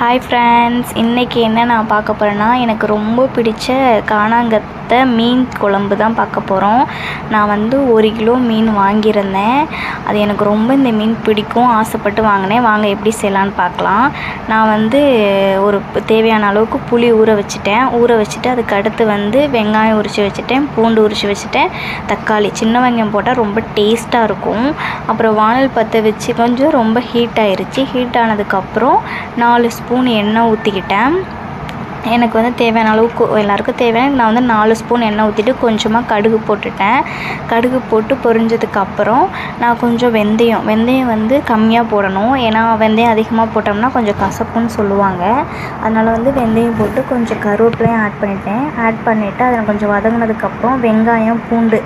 Hi friends இன்றைக்கி என்ன நான் பார்க்க போகிறேன்னா எனக்கு ரொம்ப பிடிச்ச பார்த்த மீன் குழம்பு தான் பார்க்க போகிறோம் நான் வந்து ஒரு கிலோ மீன் வாங்கியிருந்தேன். அது எனக்கு ரொம்ப இந்த மீன் பிடிக்கும் ஆசைப்பட்டு வாங்கினேன். வாங்க எப்படி செய்யலான்னு பார்க்கலாம். நான் வந்து ஒரு தேவையான அளவுக்கு புளி ஊற வச்சுட்டேன். ஊற வச்சுட்டு அதுக்கு அடுத்து வந்து வெங்காயம் உரித்து வச்சுட்டேன். பூண்டு உரித்து வச்சுட்டேன். தக்காளி சின்ன வெங்காயம் போட்டால் ரொம்ப டேஸ்ட்டாக இருக்கும். அப்புறம் வானல் பற்ற வச்சு கொஞ்சம் ரொம்ப ஹீட் ஆயிருச்சு. ஹீட் ஆனதுக்கப்புறம் நாலு ஸ்பூன் எண்ணெய் ஊற்றிக்கிட்டேன் எனக்கு வந்து தேவையான அளவுக்கு எல்லாருக்கும் தேவையான நான் வந்து நாலு ஸ்பூன் எண்ணெய் ஊற்றிட்டு கொஞ்சமாக கடுகு போட்டுட்டேன். கடுகு போட்டு பொரிஞ்சதுக்கப்புறம் நான் கொஞ்சம் வெந்தயம் வெந்தயம் வந்து கம்மியாக போடணும். ஏன்னா வெந்தயம் அதிகமாக போட்டோம்னா கொஞ்சம் கசப்புன்னு சொல்லுவாங்க. அதனால் வந்து வெந்தயம் போட்டு கொஞ்சம் கருவேப்பிலையும் ஆட் பண்ணிட்டேன். ஆட் பண்ணிவிட்டு அதில் கொஞ்சம் வதங்கினதுக்கப்புறம் வெங்காயம் பூண்டு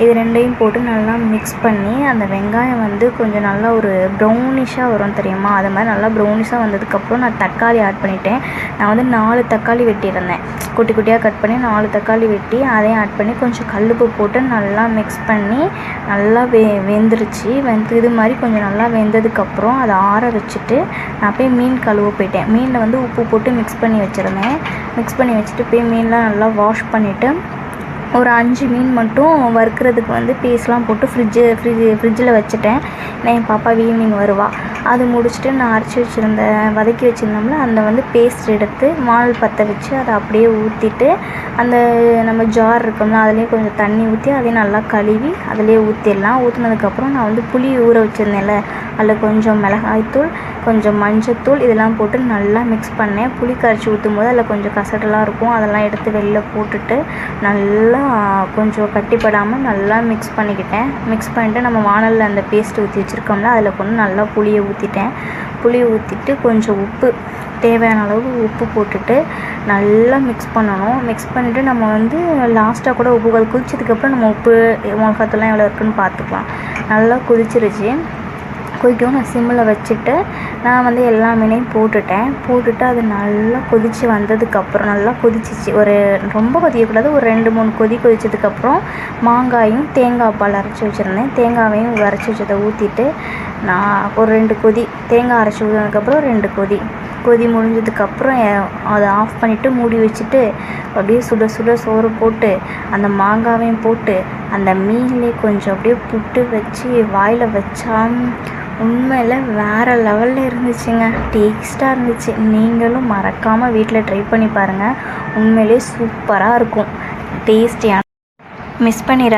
இது ரெண்டையும் போட்டு நல்லா மிக்ஸ் பண்ணி அந்த வெங்காயம் வந்து கொஞ்சம் நல்லா ஒரு ப்ரௌனிஷாக வரும் தெரியுமா? அது மாதிரி நல்லா ப்ரௌனிஷாக வந்ததுக்கப்புறம் நான் தக்காளி ஆட் பண்ணிட்டேன். நான் வந்து நாலு தக்காளி தக்காளி வெட்டியிருந்தேன். குட்டி குட்டியாக கட் பண்ணி நாலு தக்காளி வெட்டி அதையும் ஆட் பண்ணி கொஞ்சம் கல்லுப்பு போட்டு நல்லா மிக்ஸ் பண்ணி நல்லா வெ வெந்துருச்சு. வெந்து இது மாதிரி கொஞ்சம் நல்லா வெந்ததுக்கப்புறம் அதை ஆற வச்சுட்டு நான் போய் மீன் கழுவ போயிட்டேன். மீனில் வந்து உப்பு போட்டு மிக்ஸ் பண்ணி வச்சுருந்தேன். மிக்ஸ் பண்ணி வச்சுட்டு போய் மீன்லாம் நல்லா வாஷ் பண்ணிவிட்டு ஒரு அஞ்சு மீன் மட்டும் வறுக்கிறதுக்கு வந்து பீஸ்லாம் போட்டு ஃப்ரிட்ஜு ஃப்ரிட்ஜு ஃப்ரிட்ஜில் வச்சுட்டேன். என் பாப்பா ஈவினிங் வருவாள் அது முடிச்சுட்டு நான் அரைச்சி வச்சுருந்த வதக்கி வச்சுருந்தோம்ல அந்த வந்து பேஸ்ட் எடுத்து மால் பற்ற வச்சு அதை அப்படியே ஊற்றிட்டு அந்த நம்ம ஜார் இருக்கோம்ல அதுலேயே கொஞ்சம் தண்ணி ஊற்றி அதையும் நல்லா கழுவி அதிலே ஊற்றிடலாம் ஊற்றினதுக்கப்புறம் நான் வந்து புளி ஊற வச்சுருந்தேன்ல அதில் கொஞ்சம் மிளகாய்த்தூள் கொஞ்சம் மஞ்சத்தூள் இதெல்லாம் போட்டு நல்லா மிக்ஸ் பண்ணேன். புளி கரைச்சி ஊற்றும் போது அதில் கொஞ்சம் கசடெல்லாம் இருக்கும். அதெல்லாம் எடுத்து வெளில போட்டுட்டு நல்லா கொஞ்சம் கட்டிப்படாமல் நல்லா மிக்ஸ் பண்ணிக்கிட்டேன். மிக்ஸ் பண்ணிட்டு நம்ம வானலில் அந்த பேஸ்ட் ஊற்றி வச்சுருக்கோம்ல அதில் கொண்டு நல்லா புளியை ஊற்றிட்டேன் புளி ஊற்றிட்டு கொஞ்சம் உப்பு தேவையான அளவு உப்பு போட்டுட்டு நல்லா மிக்ஸ் பண்ணணும். மிக்ஸ் பண்ணிவிட்டு நம்ம வந்து லாஸ்ட்டாக கூட உப்பு குதிச்சதுக்கப்புறம் நம்ம உப்பு மிளகாத்தூள்லாம் எவ்வளோ இருக்குன்னு பார்த்துக்கலாம். நல்லா குதிச்சிருச்சு. கொதிக்கவும் நான் சிம்மில் வச்சுட்டு நான் வந்து எல்லா மீனையும் போட்டுட்டேன். போட்டுட்டு அது நல்லா கொதித்து வந்ததுக்கப்புறம் நல்லா கொதிச்சிச்சு. ஒரு ரொம்ப கொதிக்கக்கூடாது. ஒரு ரெண்டு மூணு கொதி கொதித்ததுக்கப்புறம் மாங்காயும் தேங்காய் பால் அரைச்சி வச்சுருந்தேன். தேங்காவையும் அரைச்சி வச்சதை ஊற்றிட்டு நான் ஒரு ரெண்டு கொதி தேங்காய் அரைச்சி ஊற்றினதுக்கப்புறம் ரெண்டு கொதி. கொதி முடிஞ்சதுக்கப்புறம் அதை ஆஃப் பண்ணிவிட்டு மூடி வச்சுட்டு அப்படியே சுட சுட சோறு போட்டு அந்த மாங்காவையும் போட்டு அந்த மீன்லேயே கொஞ்சம் அப்படியே புட்டு வச்சு வாயில் வச்சா உண்மையில் வேறு லெவலில் இருந்துச்சுங்க. டேஸ்ட்டாக இருந்துச்சு. நீங்களும் மறக்காமல் வீட்டில் ட்ரை பண்ணி பாருங்கள் உண்மையிலே சூப்பராக இருக்கும். டேஸ்டியான மிஸ் பண்ணிட